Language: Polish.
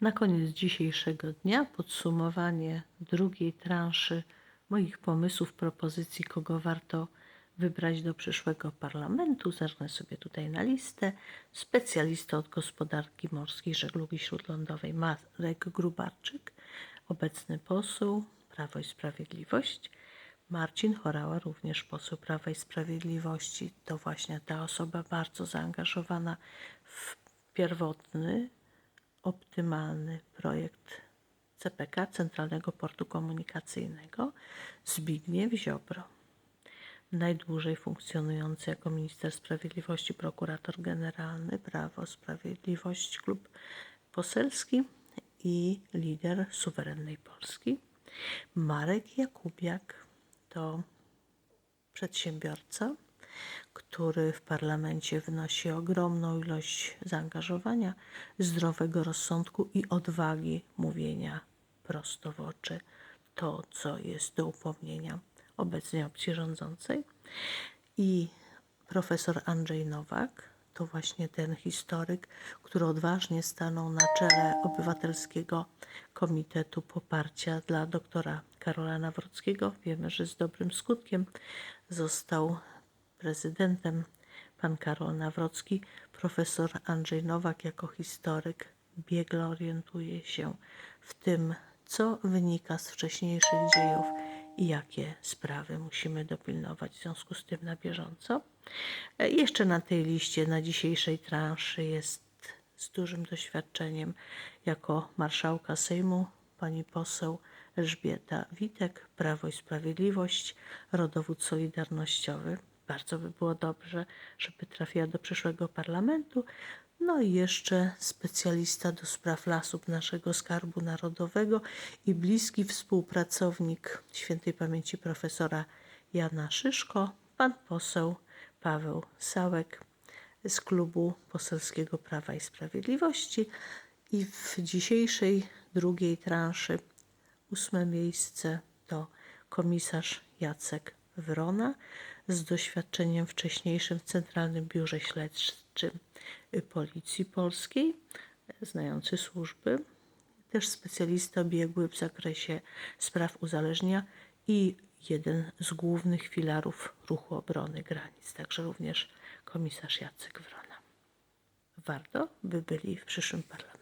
Na koniec dzisiejszego dnia podsumowanie drugiej transzy moich pomysłów, propozycji, kogo warto wybrać do przyszłego parlamentu. Zerknę sobie tutaj na listę. Specjalista od gospodarki morskiej, żeglugi śródlądowej Marek Grubarczyk, obecny poseł Prawo i Sprawiedliwość. Marcin Chorała, również poseł Prawa i Sprawiedliwości. To właśnie ta osoba bardzo zaangażowana w pierwotny, optymalny projekt CPK, Centralnego Portu Komunikacyjnego, Zbigniew Ziobro. Najdłużej funkcjonujący jako minister sprawiedliwości, prokurator generalny, Prawo, Sprawiedliwość, klub poselski i lider suwerennej Polski. Marek Jakubiak to przedsiębiorca, który w parlamencie wnosi ogromną ilość zaangażowania, zdrowego rozsądku i odwagi mówienia prosto w oczy to, co jest do upomnienia obecnej opcji rządzącej. I profesor Andrzej Nowak to właśnie ten historyk, który odważnie stanął na czele Obywatelskiego Komitetu Poparcia dla doktora Karola Nawrockiego. Wiemy, że z dobrym skutkiem został prezydentem pan Karol Nawrocki. Profesor Andrzej Nowak jako historyk biegle orientuje się w tym, co wynika z wcześniejszych dziejów i jakie sprawy musimy dopilnować w związku z tym na bieżąco. E, Jeszcze na tej liście, na dzisiejszej transzy jest z dużym doświadczeniem jako marszałka Sejmu pani poseł Elżbieta Witek, Prawo i Sprawiedliwość, rodowód solidarnościowy. Bardzo by było dobrze, żeby trafiła do przyszłego parlamentu. No i jeszcze specjalista do spraw lasów naszego Skarbu Narodowego i bliski współpracownik świętej pamięci profesora Jana Szyszko, pan poseł Paweł Sałek z klubu poselskiego Prawa i Sprawiedliwości. I w dzisiejszej drugiej transzy ósme miejsce to komisarz Jacek Wrona z doświadczeniem wcześniejszym w Centralnym Biurze Śledczym Policji Polskiej, znający służby, też specjalista biegły w zakresie spraw uzależnienia i jeden z głównych filarów ruchu obrony granic, także również komisarz Jacek Wrona. Warto by byli w przyszłym parlamencie.